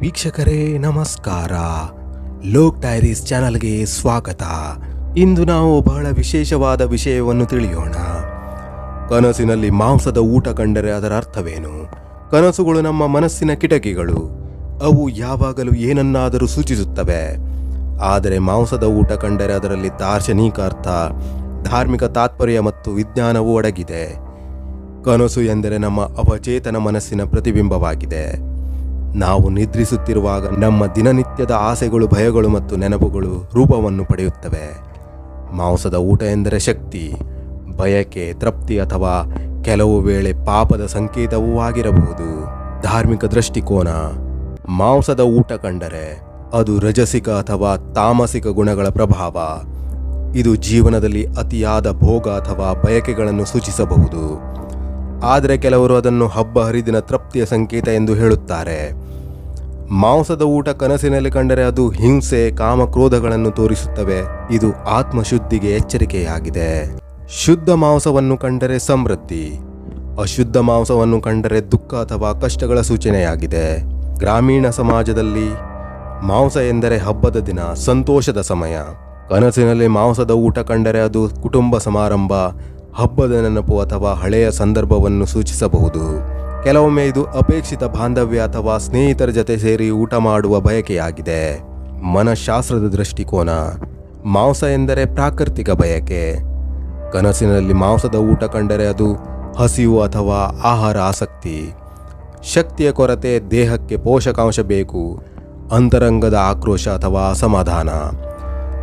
ವೀಕ್ಷಕರೇ, ನಮಸ್ಕಾರ. ಲೋಕ್ ಡೈರೀಸ್ ಚಾನಲ್ಗೆ ಸ್ವಾಗತ. ಇಂದು ನಾವು ಬಹಳ ವಿಶೇಷವಾದ ವಿಷಯವನ್ನು ತಿಳಿಯೋಣ. ಕನಸಿನಲ್ಲಿ ಮಾಂಸದ ಊಟ ಕಂಡರೆ ಅದರ ಅರ್ಥವೇನು? ಕನಸುಗಳು ನಮ್ಮ ಮನಸ್ಸಿನ ಕಿಟಕಿಗಳು. ಅವು ಯಾವಾಗಲೂ ಏನನ್ನಾದರೂ ಸೂಚಿಸುತ್ತವೆ. ಆದರೆ ಮಾಂಸದ ಊಟ ಕಂಡರೆ ಅದರಲ್ಲಿ ದಾರ್ಶನಿಕ ಅರ್ಥ, ಧಾರ್ಮಿಕ ತಾತ್ಪರ್ಯ ಮತ್ತು ವಿಜ್ಞಾನವೂ ಅಡಗಿದೆ. ಕನಸು ಎಂದರೆ ನಮ್ಮ ಅವಚೇತನ ಮನಸ್ಸಿನ ಪ್ರತಿಬಿಂಬವಾಗಿದೆ. ನಾವು ನಿದ್ರಿಸುತ್ತಿರುವಾಗ ನಮ್ಮ ದಿನನಿತ್ಯದ ಆಸೆಗಳು, ಭಯಗಳು ಮತ್ತು ನೆನಪುಗಳು ರೂಪವನ್ನು ಪಡೆಯುತ್ತವೆ. ಮಾಂಸದ ಊಟ ಎಂದರೆ ಶಕ್ತಿ ಬಯಕೆ ತೃಪ್ತಿ ಅಥವಾ ಕೆಲವು ವೇಳೆ ಪಾಪದ ಸಂಕೇತವೂ ಆಗಿರಬಹುದು. ಧಾರ್ಮಿಕ ದೃಷ್ಟಿಕೋನ, ಮಾಂಸದ ಊಟ ಕಂಡರೆ ಅದು ರಜಸಿಕ ಅಥವಾ ತಾಮಸಿಕ ಗುಣಗಳ ಪ್ರಭಾವ. ಇದು ಜೀವನದಲ್ಲಿ ಅತಿಯಾದ ಭೋಗ ಅಥವಾ ಬಯಕೆಗಳನ್ನು ಸೂಚಿಸಬಹುದು. ಆದರೆ ಕೆಲವರು ಅದನ್ನು ಹಬ್ಬ ಹರಿದಿನ ತೃಪ್ತಿಯ ಸಂಕೇತ ಎಂದು ಹೇಳುತ್ತಾರೆ. ಮಾಂಸದ ಊಟ ಕನಸಿನಲ್ಲಿ ಕಂಡರೆ ಅದು ಹಿಂಸೆ, ಕಾಮಕ್ರೋಧಗಳನ್ನು ತೋರಿಸುತ್ತವೆ. ಇದು ಆತ್ಮಶುದ್ಧಿಗೆ ಎಚ್ಚರಿಕೆಯಾಗಿದೆ. ಶುದ್ಧ ಮಾಂಸವನ್ನು ಕಂಡರೆ ಸಮೃದ್ಧಿ, ಅಶುದ್ಧ ಮಾಂಸವನ್ನು ಕಂಡರೆ ದುಃಖ ಅಥವಾ ಕಷ್ಟಗಳ ಸೂಚನೆಯಾಗಿದೆ. ಗ್ರಾಮೀಣ ಸಮಾಜದಲ್ಲಿ ಮಾಂಸ ಎಂದರೆ ಹಬ್ಬದ ದಿನ, ಸಂತೋಷದ ಸಮಯ. ಕನಸಿನಲ್ಲಿ ಮಾಂಸದ ಊಟ ಕಂಡರೆ ಅದು ಕುಟುಂಬ ಸಮಾರಂಭ ಹಬ್ಬದ ನೆನಪು ಅಥವಾ ಹಳೆಯ ಸಂದರ್ಭವನ್ನು ಸೂಚಿಸಬಹುದು. ಕೆಲವೊಮ್ಮೆ ಇದು ಅಪೇಕ್ಷಿತ ಬಾಂಧವ್ಯ ಅಥವಾ ಸ್ನೇಹಿತರ ಜೊತೆ ಸೇರಿ ಊಟ ಮಾಡುವ ಬಯಕೆಯಾಗಿದೆ. ಮನಃಶಾಸ್ತ್ರದ ದೃಷ್ಟಿಕೋನ. ಮಾಂಸ ಎಂದರೆ ಪ್ರಾಕೃತಿಕ ಬಯಕೆ. ಕನಸಿನಲ್ಲಿ ಮಾಂಸದ ಊಟ ಕಂಡರೆ ಅದು ಹಸಿವು ಅಥವಾ ಆಹಾರ ಆಸಕ್ತಿ. ಶಕ್ತಿಯ ಕೊರತೆ ದೇಹಕ್ಕೆ ಪೋಷಕಾಂಶ ಬೇಕು. ಅಂತರಂಗದ ಆಕ್ರೋಶ ಅಥವಾ ಅಸಮಾಧಾನ.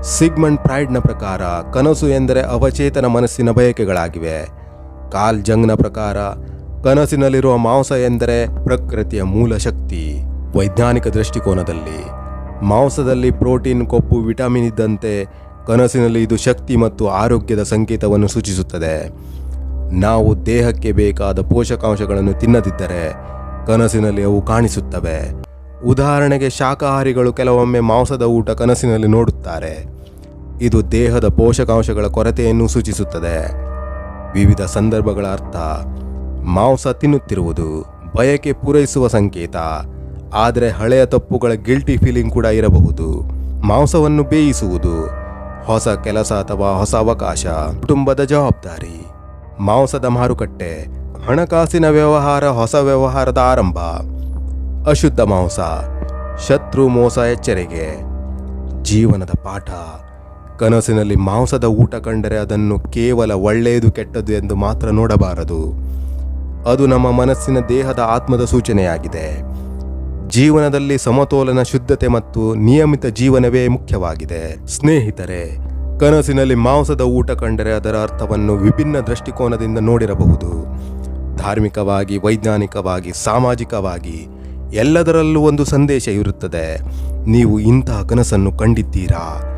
ಸಿಗ್ಮಂಡ್ ಪ್ರೈಡ್ನ ಪ್ರಕಾರ ಕನಸು ಎಂದರೆ ಅವಚೇತನ ಮನಸ್ಸಿನ ಬಯಕೆಗಳಾಗಿವೆ. ಕಾಲ್ ಜಂಗ್ನ ಪ್ರಕಾರ ಕನಸಿನಲ್ಲಿರುವ ಮಾಂಸ ಎಂದರೆ ಪ್ರಕೃತಿಯ ಮೂಲ ಶಕ್ತಿ. ವೈಜ್ಞಾನಿಕ ದೃಷ್ಟಿಕೋನದಲ್ಲಿ ಮಾಂಸದಲ್ಲಿ ಪ್ರೋಟೀನ್, ಕೊಬ್ಬು, ವಿಟಮಿನ್ ಇದ್ದಂತೆ ಕನಸಿನಲ್ಲಿ ಇದು ಶಕ್ತಿ ಮತ್ತು ಆರೋಗ್ಯದ ಸಂಕೇತವನ್ನು ಸೂಚಿಸುತ್ತದೆ. ನಾವು ದೇಹಕ್ಕೆ ಬೇಕಾದ ಪೋಷಕಾಂಶಗಳನ್ನು ತಿನ್ನದಿದ್ದರೆ ಕನಸಿನಲ್ಲಿ ಅವು ಕಾಣಿಸುತ್ತವೆ. ಉದಾಹರಣೆಗೆ ಶಾಕಾಹಾರಿಗಳು ಕೆಲವೊಮ್ಮೆ ಮಾಂಸದ ಊಟ ಕನಸಿನಲ್ಲಿ ನೋಡುತ್ತಾರೆ. ಇದು ದೇಹದ ಪೋಷಕಾಂಶಗಳ ಕೊರತೆಯನ್ನು ಸೂಚಿಸುತ್ತದೆ. ವಿವಿಧ ಸಂದರ್ಭಗಳ ಅರ್ಥ, ಮಾಂಸ ತಿನ್ನುತ್ತಿರುವುದು ಬಯಕೆ ಪೂರೈಸುವ ಸಂಕೇತ, ಆದರೆ ಹಳೆಯ ತಪ್ಪುಗಳ ಗಿಲ್ಟಿ ಫೀಲಿಂಗ್ ಕೂಡ ಇರಬಹುದು. ಮಾಂಸವನ್ನು ಬೇಯಿಸುವುದು ಹೊಸ ಕೆಲಸ ಅಥವಾ ಹೊಸ ಅವಕಾಶ, ಕುಟುಂಬದ ಜವಾಬ್ದಾರಿ. ಮಾಂಸದ ಮಾರುಕಟ್ಟೆ, ಹಣಕಾಸಿನ ವ್ಯವಹಾರ, ಹೊಸ ವ್ಯವಹಾರದ ಆರಂಭ. ಅಶುದ್ಧ ಮಾಂಸ, ಶತ್ರು ಮೋಸ ಎಚ್ಚರಿಕೆ ಜೀವನದ ಪಾಠ. ಕನಸಿನಲ್ಲಿ ಮಾಂಸದ ಊಟ ಕಂಡರೆ ಅದನ್ನು ಕೇವಲ ಒಳ್ಳೆಯದು ಕೆಟ್ಟದ್ದು ಎಂದು ಮಾತ್ರ ನೋಡಬಾರದು. ಅದು ನಮ್ಮ ಮನಸ್ಸಿನ ದೇಹದ ಆತ್ಮದ ಸೂಚನೆಯಾಗಿದೆ. ಜೀವನದಲ್ಲಿ ಸಮತೋಲನ, ಶುದ್ಧತೆ ಮತ್ತು ನಿಯಮಿತ ಜೀವನವೇ ಮುಖ್ಯವಾಗಿದೆ. ಸ್ನೇಹಿತರೆ, ಕನಸಿನಲ್ಲಿ ಮಾಂಸದ ಊಟ ಕಂಡರೆ ಅದರ ಅರ್ಥವನ್ನು ವಿಭಿನ್ನ ದೃಷ್ಟಿಕೋನದಿಂದ ನೋಡಿರಬಹುದು. ಧಾರ್ಮಿಕವಾಗಿ, ವೈಜ್ಞಾನಿಕವಾಗಿ, ಸಾಮಾಜಿಕವಾಗಿ ಎಲ್ಲದರಲ್ಲೂ ಒಂದು ಸಂದೇಶ ಇರುತ್ತದೆ. ನೀವು ಇಂತಹ ಕನಸನ್ನು ಕಂಡಿದ್ದೀರಾ?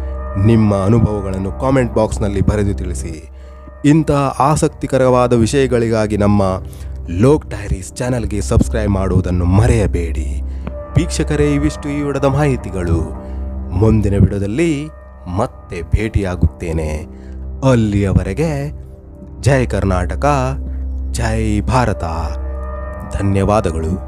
ನಿಮ್ಮ ಅನುಭವಗಳನ್ನು ಕಾಮೆಂಟ್ ಬಾಕ್ಸ್ನಲ್ಲಿ ಬರೆದು ತಿಳಿಸಿ. ಇಂತಹ ಆಸಕ್ತಿಕರವಾದ ವಿಷಯಗಳಿಗಾಗಿ ನಮ್ಮ ಲೋಕ್ ಡೈರೀಸ್ ಚಾನಲ್ಗೆ ಸಬ್ಸ್ಕ್ರೈಬ್ ಮಾಡುವುದನ್ನು ಮರೆಯಬೇಡಿ. ವೀಕ್ಷಕರೇ, ಇವಿಷ್ಟು ಈ ವಿಡದ ಮಾಹಿತಿಗಳು. ಮುಂದಿನ ವಿಡದಲ್ಲಿ ಮತ್ತೆ ಭೇಟಿಯಾಗುತ್ತೇನೆ. ಅಲ್ಲಿಯವರೆಗೆ ಜೈ ಕರ್ನಾಟಕ, ಜೈ ಭಾರತ. ಧನ್ಯವಾದಗಳು.